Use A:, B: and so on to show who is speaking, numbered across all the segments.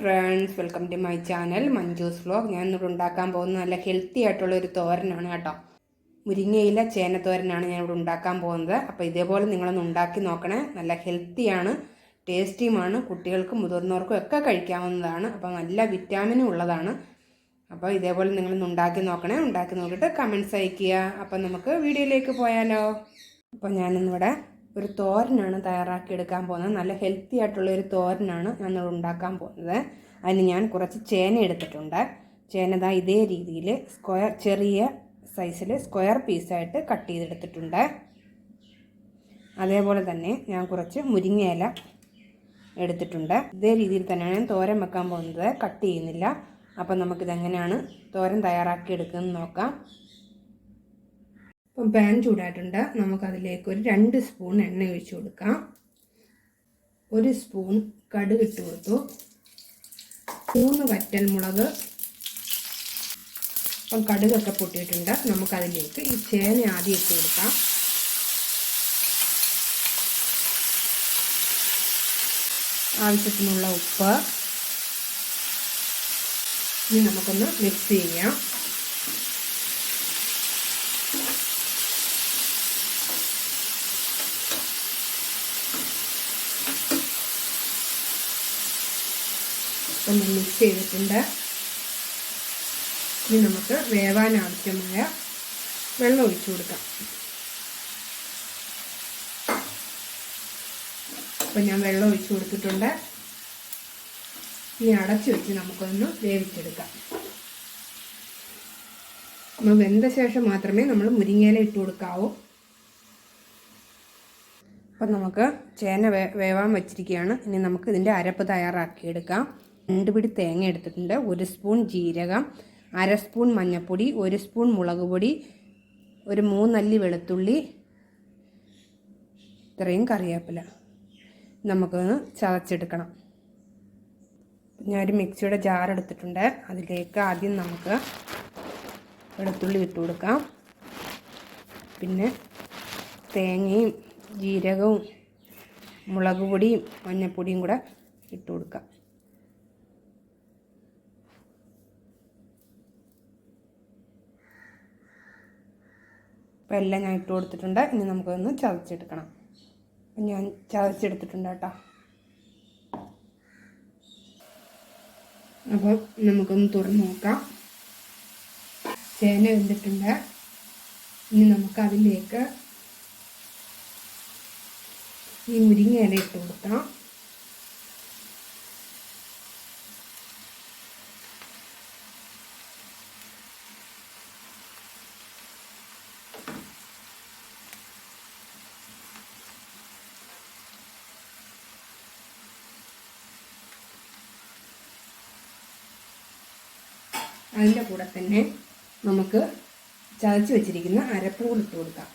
A: Friends welcome to my channel Manju's vlog ഞാൻ ഇന്നിവിടെ ഉണ്ടാക്കാൻ പോകുന്ന നല്ല ഹെൽത്തി ആയിട്ടുള്ള ഒരു തോരനാണ് കേട്ടോ. മുരിങ്ങയില ചേനത്തോരനാണ് ഞാൻ ഇവിടെ ഉണ്ടാക്കാൻ പോകുന്നത്. അപ്പോൾ ഇതേപോലെ നിങ്ങളൊന്ന് ഉണ്ടാക്കി നോക്കണേ. നല്ല ഹെൽത്തിയാണ് ടേസ്റ്റിയുമാണ് കുട്ടികൾക്കും മുതിർന്നവർക്കും ഒക്കെ കഴിക്കാവുന്നതാണ്. അപ്പോൾ നല്ല വിറ്റാമിനും ഉള്ളതാണ്. അപ്പോൾ ഇതേപോലെ നിങ്ങളൊന്ന് ഉണ്ടാക്കി നോക്കണേ. ഉണ്ടാക്കി നോക്കിയിട്ട് കമൻസ് അയയ്ക്കുക. അപ്പോൾ നമുക്ക് വീഡിയോയിലേക്ക് പോയാലോ. അപ്പോൾ ഞാനിന്നിവിടെ ഒരു തോരനാണ് തയ്യാറാക്കി എടുക്കാൻ പോകുന്നത്. നല്ല ഹെൽത്തി ആയിട്ടുള്ള ഒരു തോരനാണ് ഞാൻ ഉണ്ടാക്കാൻ പോകുന്നത്. അതിന് ഞാൻ കുറച്ച് ചേന എടുത്തിട്ടുണ്ട്. ചേന ദാ ഇതേ രീതിയിൽ സ്ക്വയർ ചെറിയ സൈസിൽ സ്ക്വയർ പീസായിട്ട് കട്ട് ചെയ്തെടുത്തിട്ടുണ്ട്. അതേപോലെ തന്നെ ഞാൻ കുറച്ച് മുരിങ്ങയില എടുത്തിട്ടുണ്ട്. ഇതേ രീതിയിൽ തന്നെയാണ് ഞാൻ തോരൻ വെക്കാൻ പോകുന്നത്. കട്ട് ചെയ്യുന്നില്ല. അപ്പം നമുക്കിതെങ്ങനെയാണ് തോരൻ തയ്യാറാക്കി എടുക്കുന്നത് നോക്കാം. ഇപ്പം പാൻ ചൂടായിട്ടുണ്ട്. നമുക്കതിലേക്ക് ഒരു രണ്ട് സ്പൂൺ എണ്ണ ഒഴിച്ച് കൊടുക്കാം. ഒരു സ്പൂൺ കടുക് ഇട്ട് കൊടുത്തു. മൂന്ന് വറ്റൽ മുളക്. അപ്പം കടുകൊക്കെ പൊട്ടിയിട്ടുണ്ട്. നമുക്കതിലേക്ക് ഈ ചേന ആദ്യം ഇട്ട് കൊടുക്കാം. ആവശ്യത്തിനുള്ള ഉപ്പ്. ഇനി നമുക്കൊന്ന് മിക്സ് ചെയ്യാം. ഒന്ന് മിക്സ് ചെയ്തിട്ടുണ്ട്. ഇനി നമുക്ക് വേവാൻ ആവശ്യമായ വെള്ളം ഒഴിച്ചു കൊടുക്കാം. അപ്പം ഞാൻ വെള്ളം ഒഴിച്ചു കൊടുത്തിട്ടുണ്ട്. ഇനി അടച്ചു വെച്ച് നമുക്കൊന്ന് വേവിച്ചെടുക്കാം. നമ്മൾ വെന്ത ശേഷം മാത്രമേ നമ്മൾ മുരിങ്ങയില ഇട്ട് കൊടുക്കാവൂ. അപ്പം നമുക്ക് ചേന വേവാൻ വെച്ചിരിക്കുകയാണ്. ഇനി നമുക്ക് ഇതിന്റെ അരപ്പ് തയ്യാറാക്കിയെടുക്കാം. രണ്ട് പിടി തേങ്ങ എടുത്തിട്ടുണ്ട്. ഒരു സ്പൂൺ ജീരകം അര സ്പൂൺ മഞ്ഞൾപ്പൊടി ഒരു സ്പൂൺ മുളക് പൊടി ഒരു മൂന്നല്ലി വെളുത്തുള്ളി ഇത്രയും കറിവേപ്പില നമുക്കൊന്ന് ചതച്ചെടുക്കണം. ഞാനൊരു മിക്സിയുടെ ജാർ എടുത്തിട്ടുണ്ട്. അതിലേക്ക് ആദ്യം നമുക്ക് വെളുത്തുള്ളി ഇട്ട് കൊടുക്കാം. പിന്നെ തേങ്ങയും ജീരകവും മുളക് പൊടിയും മഞ്ഞൾപ്പൊടിയും കൂടെ ഇട്ട് കൊടുക്കാം. അപ്പോൾ എല്ലാം ഞാൻ ഇട്ട് കൊടുത്തിട്ടുണ്ട്. ഇനി നമുക്കൊന്ന് ചതച്ചെടുക്കണം. അപ്പം ഞാൻ ചതച്ചെടുത്തിട്ടുണ്ട് കേട്ടോ. അപ്പോൾ നമുക്കൊന്ന് തുറന്ന് നോക്കാം. ചേന വെന്തിട്ടുണ്ട്. ഇനി നമുക്ക് അതിലേക്ക് ഈ മുരിങ്ങ ഇല ഇട്ട് കൊടുക്കാം. അതിന്റെ കൂടെ തന്നെ നമുക്ക് ചതച്ച് വെച്ചിരിക്കുന്ന അരപ്പും കൂടി ഇട്ട് കൊടുക്കാം.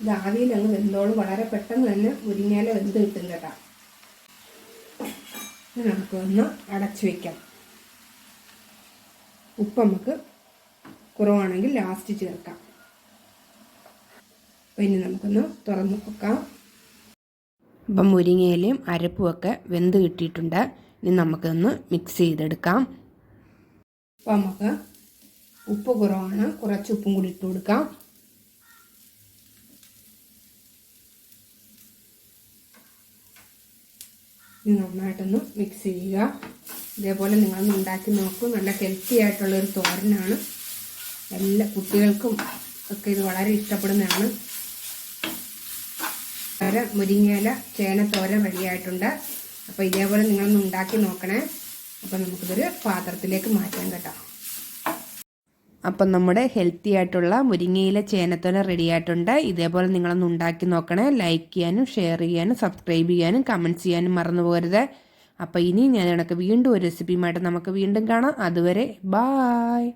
A: ഇത് ആവിയിൽ അങ്ങ് വെന്തോളും. വളരെ പെട്ടെന്ന് തന്നെ മുരിങ്ങയില വെന്ത് കിട്ടും കേട്ടോ. നമുക്കൊന്ന് അടച്ചു വയ്ക്കാം ഉപ്പ് നമുക്ക് കുറവാണെങ്കിൽ ലാസ്റ്റ് ചേർക്കാം. പിന്നെ നമുക്കൊന്ന് തുറന്നു നോക്കാം. അപ്പം മുരിങ്ങയിലയും അരപ്പുമൊക്കെ വെന്ത് കിട്ടിയിട്ടുണ്ട്. ഇനി നമുക്കൊന്ന് മിക്സ് ചെയ്തെടുക്കാം. അപ്പോൾ നമുക്ക് ഉപ്പ് കുറവാണ്. കുറച്ച് ഉപ്പും കൂടി ഇട്ട് കൊടുക്കാം. ഇത് നന്നായിട്ടൊന്ന് മിക്സ് ചെയ്യുക. ഇതേപോലെ നിങ്ങളൊന്ന് ഉണ്ടാക്കി നോക്കൂ. നല്ല ഹെൽത്തി ആയിട്ടുള്ളൊരു തോരനാണ്. എല്ലാ കുട്ടികൾക്കും ഒക്കെ ഇത് വളരെ ഇഷ്ടപ്പെടുന്നതാണ്. വളരെ മുരിങ്ങയില ചേനത്തോരൻ റെഡിയായിട്ടുണ്ട് അപ്പോൾ ഇതേപോലെ നിങ്ങളൊന്ന് ഉണ്ടാക്കി നോക്കണേ. അപ്പം നമുക്കിതൊരു പാത്രത്തിലേക്ക് മാറ്റാൻ കേട്ടോ. അപ്പം നമ്മുടെ ഹെൽത്തി ആയിട്ടുള്ള മുരിങ്ങയില ചേനത്തോല റെഡി ആയിട്ടുണ്ട്. ഇതേപോലെ നിങ്ങളൊന്ന് ഉണ്ടാക്കി നോക്കണേ. ലൈക്ക് ചെയ്യാനും ഷെയർ ചെയ്യാനും സബ്സ്ക്രൈബ് ചെയ്യാനും കമന്റ്സ് ചെയ്യാനും മറന്നു പോകരുത്. അപ്പോൾ ഇനി ഞാൻ കണക്ക് വീണ്ടും ഒരു റെസിപ്പിയുമായിട്ട് നമുക്ക് വീണ്ടും കാണാം. അതുവരെ ബായ്